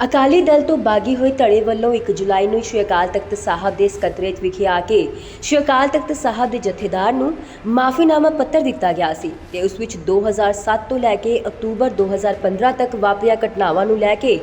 ਅਕਾਲੀ ਦਲ ਤੋਂ ਬਾਗੀ ਹੋਏ ਧੜੇ ਵੱਲੋਂ 1 ਜੁਲਾਈ ਨੂੰ ਸ਼੍ਰੀ ਅਕਾਲ ਤਖਤ ਸਾਹਿਬ ਦੇ ਸਕੱਤਰੇਤ ਵਿਖੇ ਆ ਕੇ ਸ਼੍ਰੀ ਅਕਾਲ ਤਖਤ ਸਾਹਿਬ ਦੇ ਜਥੇਦਾਰ ਨੂੰ ਮਾਫੀਨਾਮਾ ਪੱਤਰ ਦਿੱਤਾ ਗਿਆ ਸੀ ਤੇ ਉਸ ਵਿੱਚ 2007 ਤੋਂ ਲੈ ਕੇ ਅਕਤੂਬਰ 2015 ਤੱਕ ਵਾਪਰੀਆਂ ਘਟਨਾਵਾਂ ਨੂੰ ਲੈ ਕੇ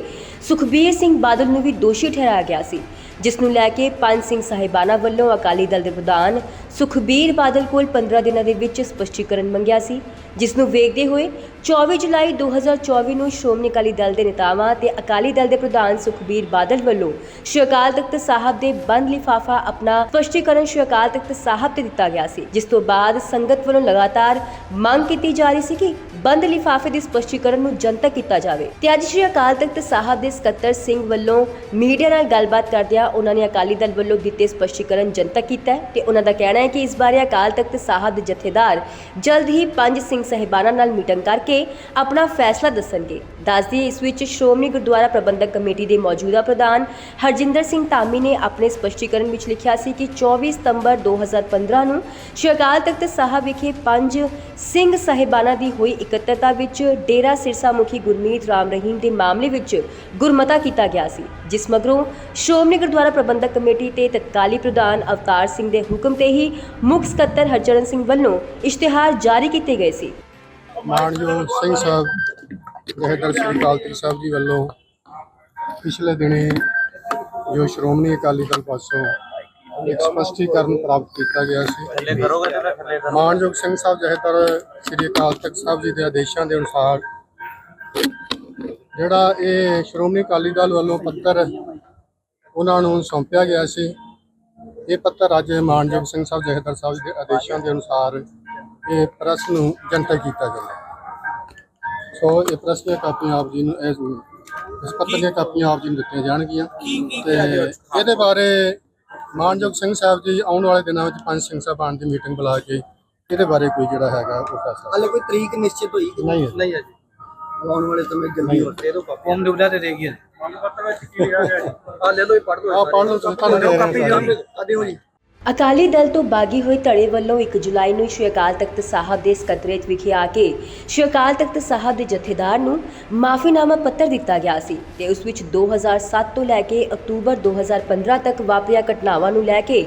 ਸੁਖਬੀਰ ਸਿੰਘ ਬਾਦਲ ਨੂੰ ਵੀ ਦੋਸ਼ੀ ਠਹਿਰਾਇਆ ਗਿਆ ਸੀ। ਜਿਸ ਨੂੰ ਲੈ ਕੇ ਪੰਜ ਸਿੰਘ ਸਾਹਿਬਾਨਾ ਵੱਲੋਂ ਅਕਾਲੀ ਦਲ ਦੇ ਪ੍ਰਧਾਨ ਸੁਖਬੀਰ ਬਾਦਲ ਕੋਲ 15 ਦਿਨਾਂ ਦੇ ਵਿੱਚ ਸਪਸ਼ਟੀਕਰਨ ਮੰਗਿਆ ਸੀ ਜਿਸ ਨੂੰ ਵੇਖਦੇ ਹੋਏ 24 ਜੁਲਾਈ 2024 ਨੂੰ ਸ਼੍ਰੋਮਣੀ ਅਕਾਲੀ ਦਲ ਦੇ ਨੇਤਾਵਾਂ ਤੇ ਅਕਾਲੀ ਦਲ ਦੇ ਪ੍ਰਧਾਨ ਸੁਖਬੀਰ ਬਾਦਲ ਵੱਲੋਂ ਸ਼੍ਰੀ ਅਕਾਲ ਤਖਤ ਸਾਹਿਬ ਦੇ ਬੰਦ ਲਿਫਾਫਾ ਆਪਣਾ ਸਪਸ਼ਟੀਕਰਨ ਸ਼੍ਰੀ ਅਕਾਲ ਤਖਤ ਸਾਹਿਬ ਤੇ ਦਿੱਤਾ ਗਿਆ ਸੀ, ਜਿਸ ਤੋਂ ਬਾਅਦ ਸੰਗਤ ਵੱਲੋਂ ਲਗਾਤਾਰ ਮੰਗ ਕੀਤੀ ਜਾ ਰਹੀ ਸੀ ਕਿ ਬੰਦ ਲਿਫਾਫੇ ਦੇ ਸਪਸ਼ਟੀਕਰਨ ਨੂੰ ਜਨਤਕ ਕੀਤਾ ਜਾਵੇ। ਤੇ ਅੱਜ ਸ਼੍ਰੀ ਅਕਾਲ ਤਖਤ ਸਾਹਿਬ ਦੇ ਸਕੱਤਰ ਸਿੰਘ ਵੱਲੋਂ ਮੀਡੀਆ ਨਾਲ ਗੱਲਬਾਤ ਕਰਦਿਆਂ ਉਹਨਾਂ ਨੇ ਅਕਾਲੀ ਦਲ ਵੱਲੋਂ ਦਿੱਤੇ ਸਪਸ਼ਟੀਕਰਨ ਜਨਤਕ ਕੀਤਾ ਹੈ ਤੇ ਉਹਨਾਂ ਦਾ ਕਹਿਣਾ ਹੈ ਕਿ ਇਸ ਬਾਰੇ ਅਕਾਲ ਤਖਤ ਸਾਹਿਬ ਦੇ ਜਥੇਦਾਰ ਜਲਦ ਹੀ ਪੰਜ ਸਿੰਘ ਸਹਿਬਾਨਾਂ ਨਾਲ ਮੀਟਿੰਗ ਕਰਕੇ ਆਪਣਾ ਫੈਸਲਾ ਦੱਸਣਗੇ। ਦੱਸਦੀ ਇਸ ਵਿੱਚ ਸ਼੍ਰੋਮਣੀ ਗੁਰਦੁਆਰਾ ਪ੍ਰਬੰਧਕ ਕਮੇਟੀ ਦੇ ਮੌਜੂਦਾ ਪ੍ਰਧਾਨ ਹਰਜਿੰਦਰ ਸਿੰਘ ਧਾਮੀ ਨੇ ਆਪਣੇ ਸਪਸ਼ਟੀਕਰਨ ਵਿੱਚ ਲਿਖਿਆ ਸੀ ਕਿ 24 ਸਤੰਬਰ 2015 ਨੂੰ ਸ਼੍ਰੀ ਅਕਾਲ ਤਖਤ ਸਾਹਿਬ ਵਿਖੇ ਪੰਜ ਸਿੰਘ ਸਾਹਿਬਾਨਾਂ ਦੀ ਹੋਈ ਇਕੱਤਰਤਾ ਵਿੱਚ ਡੇਰਾ ਸਿਰਸਾ ਮੁਖੀ ਗੁਰਮੀਤ ਰਾਮ ਰਹੀਮ ਦੇ ਮਾਮਲੇ ਵਿੱਚ ਗੁਰਮਤਾ ਕੀਤਾ ਗਿਆ ਸੀ, ਜਿਸ ਮਗਰੋਂ ਸ਼੍ਰੋਮਣੀ ਗੁਰਦੁਆਰਾ ਪ੍ਰਬੰਧਕ ਕਮੇਟੀ ਤੇ ਤਤਕਾਲੀ ਪ੍ਰਧਾਨ ਅਵਤਾਰ ਸਿੰਘ ਦੇ ਹੁਕਮ ਤੇ ਹੀ ਮੁੱਖ ਸਕੱਤਰ ਹਰਚਰਨ ਸਿੰਘ ਵੱਲੋਂ ਇਸ਼ਤਿਹਾਰ ਜਾਰੀ ਕੀਤੇ ਗਏ ਸੀ। ਮਾਨਯੋਗ ਸਿੰਘ ਸਾਹਿਬ ਜਹੇਦਾਰ ਸ੍ਰੀ ਅਕਾਲ ਸਾਹਿਬ ਜੀ ਵੱਲੋਂ ਪਿਛਲੇ ਦਿਨੀ ਜੋ ਸ਼੍ਰੋਮਣੀ ਅਕਾਲੀ ਦਲ ਪਾਸੋਂ ਇੱਕ ਸਪਸ਼ਟੀਕਰਨ ਪ੍ਰਾਪਤ ਕੀਤਾ ਗਿਆ ਸੀ। ਮਾਨਯੋਗ ਸਿੰਘ ਸਾਹਿਬ ਜਹੇਦਾਰ ਸ੍ਰੀ ਅਕਾਲ ਤਖਤ ਸਾਹਿਬ ਜੀ ਦੇ ਆਦੇਸ਼ਾਂ ਦੇ ਅਨੁਸਾਰ ਜਿਹੜਾ ਇਹ ਸ਼੍ਰੋਮਣੀ ਅਕਾਲੀ ਦਲ ਵੱਲੋਂ ਪੱਤਰ ਉਹਨਾਂ ਨੂੰ ਸੌਂਪਿਆ ਗਿਆ ਸੀ। ਇਹ ਪੱਤਰ ਅੱਜ ਮਾਨਯੋਗ ਸਿੰਘ ਸਾਹਿਬ ਜਹੇਦਾਰ ਸਾਹਿਬ ਦੇ ਆਦੇਸ਼ਾਂ ਦੇ ਅਨੁਸਾਰ ਇਹ ਪ੍ਰੈਸ ਨੂੰ ਜਨਤਕ ਕੀਤਾ ਜਾਂਦਾ ਸੋ ਇਹ ਪ੍ਰੈਸ ਦੀਆਂ ਕਾਪੀਆਂ ਆਪ ਜੀ ਨੂੰ ਇਸ ਇਸ ਪੱਤਰ ਦੀਆਂ ਕਾਪੀਆਂ ਆਪ ਜੀ ਨੂੰ ਦਿੱਤੀਆਂ ਜਾਣਗੀਆਂ। ਤੇ ਇਹਦੇ ਬਾਰੇ ਮਾਨਯੋਗ ਸਿੰਘ ਸਾਹਿਬ ਜੀ ਆਉਣ ਵਾਲੇ ਦਿਨਾਂ ਵਿੱਚ ਪੰਜ ਸਿੰਘ ਸਾਹਿਬਾਨ ਦੀ ਮੀਟਿੰਗ ਬੁਲਾ ਕੇ ਇਹਦੇ ਬਾਰੇ ਕੋਈ ਜਿਹੜਾ ਹੈਗਾ ਉਹ ਫੈਸਲਾ ਹਾਲੇ ਕੋਈ ਤਰੀਕ ਨਿਸ਼ਚਿਤ ਹੋਈ ਨਹੀਂ? ਹੈ ਨਹੀਂ ਹੈ ਜੀ। ਆਉਣ ਵਾਲੇ ਸਮੇਂ ਜਲਦੀ ਹੋ। ਦੇ ਦੋ ਫਾਰਮ ਡੁਬਲਾ ਤੇ ਦੇ ਗਿਆ ਆ ਲੈ ਲਓ ਇਹ ਪੜ੍ਹ ਲਓ ਆ ਪੜ੍ਹ ਲਓ ਤੁਹਾਨੂੰ ਦੇ ਰਹੇ ਹਾਂ। ਸਾਰੇ। ਆ ਦਿਓ ਜੀ। ਅਕਾਲੀ ਦਲ ਤੋਂ ਬਾਗੀ ਹੋਏ ਧੜੇ ਵੱਲੋਂ 1 ਜੁਲਾਈ ਨੂੰ ਸ਼੍ਰੀ ਅਕਾਲ ਤਖਤ ਸਾਹਿਬ ਦੇ ਸਕੱਤਰੇਤ ਵਿਖੇ ਆ ਕੇ ਸ਼੍ਰੀ ਅਕਾਲ ਤਖਤ ਸਾਹਿਬ ਦੇ ਜਥੇਦਾਰ ਨੂੰ ਮਾਫੀਨਾਮਾ ਪੱਤਰ ਦਿੱਤਾ ਗਿਆ ਸੀ ਤੇ ਉਸ ਵਿੱਚ 2007 ਤੋਂ ਲੈ ਕੇ ਅਕਤੂਬਰ 2015 ਤੱਕ ਵਾਪਰੀਆਂ ਘਟਨਾਵਾਂ ਨੂੰ ਲੈ ਕੇ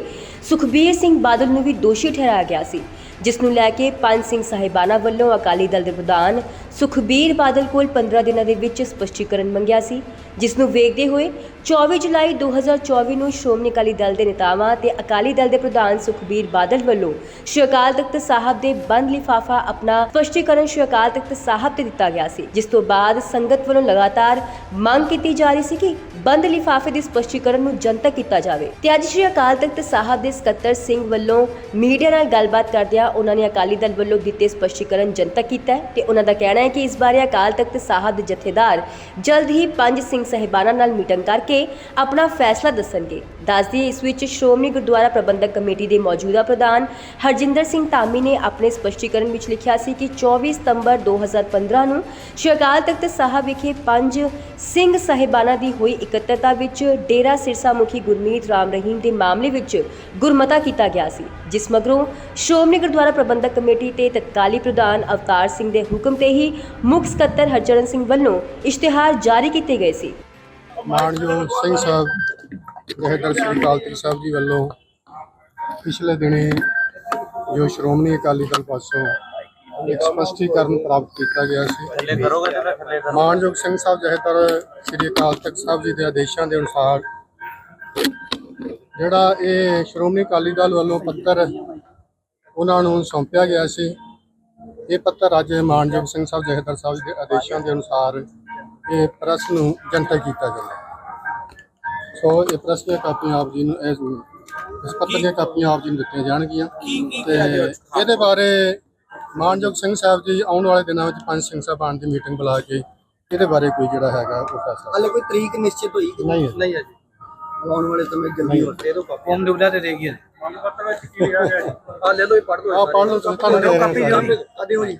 ਸੁਖਬੀਰ ਸਿੰਘ ਬਾਦਲ ਨੂੰ ਵੀ ਦੋਸ਼ੀ ਠਹਿਰਾਇਆ ਗਿਆ ਸੀ। ਜਿਸ ਨੂੰ ਲੈ ਕੇ ਪੰਜ ਸਿੰਘ ਸਾਹਿਬਾਨਾ ਵੱਲੋਂ ਅਕਾਲੀ ਦਲ ਦੇ ਪ੍ਰਧਾਨ ਸੁਖਬੀਰ ਬਾਦਲ ਕੋਲ 15 ਦਿਨਾਂ ਦੇ ਵਿੱਚ ਸਪਸ਼ਟੀਕਰਨ ਮੰਗਿਆ ਸੀ, ਜਿਸ ਨੂੰ ਵੇਖਦੇ ਹੋਏ 24 ਜੁਲਾਈ 2024 ਨੂੰ ਸ਼੍ਰੋਮਣੀ ਅਕਾਲੀ ਦਲ ਦੇ ਨੇਤਾਵਾਂ ਤੇ ਅਕਾਲੀ ਦਲ ਦੇ ਪ੍ਰਧਾਨ ਸੁਖਬੀਰ ਬਾਦਲ ਵੱਲੋਂ ਸ਼੍ਰੀ ਅਕਾਲ ਤਖਤ ਸਾਹਿਬ ਦੇ ਬੰਦ ਲਿਫਾਫਾ ਆਪਣਾ ਸਪਸ਼ਟੀਕਰਨ ਸ਼੍ਰੀ ਅਕਾਲ ਤਖਤ ਸਾਹਿਬ ਤੇ ਦਿੱਤਾ ਗਿਆ ਸੀ, ਜਿਸ ਤੋਂ ਬਾਅਦ ਸੰਗਤ ਵੱਲੋਂ ਲਗਾਤਾਰ ਮੰਗ ਕੀਤੀ ਜਾ ਰਹੀ ਸੀ ਕਿ ਬੰਦ ਲਿਫਾਫੇ ਦੇ ਸਪਸ਼ਟੀਕਰਨ ਨੂੰ ਜਨਤਕ ਕੀਤਾ ਜਾਵੇ। ਤੇ ਅੱਜ ਸ਼੍ਰੀ ਅਕਾਲ ਤਖਤ ਸਾਹਿਬ ਦੇ ਸਕੱਤਰ ਸਿੰਘ ਵੱਲੋਂ ਮੀਡੀਆ ਨਾਲ ਗੱਲਬਾਤ ਕਰਦਿਆਂ ਉਹਨਾਂ ਨੇ ਅਕਾਲੀ ਦਲ ਵੱਲੋਂ ਦਿੱਤੇ ਸਪਸ਼ਟੀਕਰਨ ਜਨਤਕ ਕੀਤਾ ਹੈ ਤੇ ਉਹਨਾਂ ਦਾ ਕਹਿਣਾ ਹੈ ਕਿ ਇਸ ਬਾਰੇ ਅਕਾਲ ਤਖਤ ਸਾਹਿਬ ਦੇ ਜਥੇਦਾਰ ਜਲਦ ਹੀ ਪੰਜ ਸਿੰਘ ਸਾਹਿਬਾਨਾਂ ਨਾਲ ਮੀਟਿੰਗ ਕਰਕੇ ਆਪਣਾ ਫੈਸਲਾ ਦੱਸਣਗੇ। ਦੱਸਦੀ ਇਸ ਵਿੱਚ ਸ਼੍ਰੋਮਣੀ ਗੁਰਦੁਆਰਾ ਪ੍ਰਬੰਧਕ ਕਮੇਟੀ ਦੇ ਮੌਜੂਦਾ ਪ੍ਰਧਾਨ ਹਰਜਿੰਦਰ ਸਿੰਘ ਧਾਮੀ ਨੇ ਆਪਣੇ ਸਪਸ਼ਟੀਕਰਨ ਵਿੱਚ ਲਿਖਿਆ ਸੀ ਕਿ 24 ਸਤੰਬਰ 2015 ਨੂੰ ਸ਼੍ਰੀ ਅਕਾਲ ਤਖਤ ਸਾਹਿਬ ਵਿਖੇ ਪੰਜ ਸਿੰਘ ਸਾਹਿਬਾਨਾਂ ਦੀ ਹੋਈ ਇਕੱਤਰਤਾ ਵਿੱਚ ਡੇਰਾ ਸਿਰਸਾ ਮੁਖੀ ਗੁਰਮੀਤ ਰਾਮ ਰਹੀਮ ਦੇ ਮਾਮਲੇ ਵਿੱਚ ਗੁਰਮਤਾ ਕੀਤਾ ਗਿਆ ਸੀ, ਜਿਸ ਮਗਰੋਂ ਸ਼੍ਰੋਮਣੀ ਗੁਰਦੁਆਰਾ ਪ੍ਰਬੰਧਕ ਕਮੇਟੀ ਤੇ ਤਤਕਾਲੀ ਪ੍ਰਧਾਨ ਅਵਤਾਰ ਸਿੰਘ ਦੇ ਹੁਕਮ ਤੇ ਹੀ ਮੁੱਖ ਸਕੱਤਰ ਹਰਚਰਨ ਸਿੰਘ ਵੱਲੋਂ ਇਸ਼ਤਿਹਾਰ ਜਾਰੀ ਕੀਤੇ ਗਏ ਸੀ। ਮਾਨਯੋਗ ਸਿੰਘ ਸਾਹਿਬ ਜਹੇਦਾਰ ਸ੍ਰੀ ਅਕਾਲ ਸਾਹਿਬ ਜੀ ਵੱਲੋਂ ਪਿਛਲੇ ਦਿਨੀ ਜੋ ਸ਼੍ਰੋਮਣੀ ਅਕਾਲੀ ਦਲ ਪਾਸੋਂ ਇੱਕ ਸਪਸ਼ਟੀਕਰਨ ਪ੍ਰਾਪਤ ਕੀਤਾ ਗਿਆ ਸੀ। ਮਾਨਯੋਗ ਸਿੰਘ ਸਾਹਿਬ ਜਹੇਦਾਰ ਸ੍ਰੀ ਅਕਾਲ ਤਖਤ ਸਾਹਿਬ ਜੀ ਦੇ ਆਦੇਸ਼ਾਂ ਦੇ ਅਨੁਸਾਰ ਜਿਹੜਾ ਇਹ ਸ਼੍ਰੋਮਣੀ ਅਕਾਲੀ ਦਲ ਵੱਲੋਂ ਪੱਤਰ ਉਹਨਾਂ ਨੂੰ ਸੌਂਪਿਆ ਗਿਆ ਸੀ। ਇਹ ਪੱਤਰ ਅੱਜ ਮਾਨਯੋਗ ਸਿੰਘ ਸਾਹਿਬ ਜਹੇਦਾਰ ਸਾਹਿਬ ਦੇ ਆਦੇਸ਼ਾਂ ਦੇ ਅਨੁਸਾਰ ਇਹ ਪ੍ਰੈਸ ਨੂੰ ਜਨਤਕ ਕੀਤਾ ਜਾਂਦਾ ਸੋ ਇਹ ਪ੍ਰੈਸ ਦੀਆਂ ਕਾਪੀਆਂ ਆਪ ਜੀ ਨੂੰ ਇਸ ਇਸ ਪੱਤਰ ਦੀਆਂ ਕਾਪੀਆਂ ਆਪ ਜੀ ਨੂੰ ਦਿੱਤੀਆਂ ਜਾਣਗੀਆਂ। ਤੇ ਇਹਦੇ ਬਾਰੇ ਮਾਨਯੋਗ ਸਿੰਘ ਸਾਹਿਬ ਜੀ ਆਉਣ ਵਾਲੇ ਦਿਨਾਂ ਵਿੱਚ ਪੰਜ ਸਿੰਘ ਸਾਹਿਬਾਨ ਦੀ ਮੀਟਿੰਗ ਬੁਲਾ ਕੇ ਇਹਦੇ ਬਾਰੇ ਕੋਈ ਜਿਹੜਾ ਹੈਗਾ ਉਹ ਫੈਸਲਾ ਹਾਲੇ ਕੋਈ ਤਰੀਕ ਨਿਸ਼ਚਿਤ ਹੋਈ ਨਹੀਂ ਹੈ। ਨਹੀਂ ਹੈ ਜੀ? ਆਉਣ ਵਾਲੇ ਸਮੇਂ ਜਲਦੀ ਹੋ। ਦੇ ਦੋ ਫਾਰਮ ਡੁਬਲਾ ਤੇ ਦੇ ਗਿਆ ਆ ਲੈ ਲਓ ਇਹ ਪੜ੍ਹ ਲਓ ਆ ਪੜ੍ਹ ਲਓ ਤੁਹਾਨੂੰ ਹਾਂ ਸਾਰੇ। ਆ ਦਿਓ ਜੀ।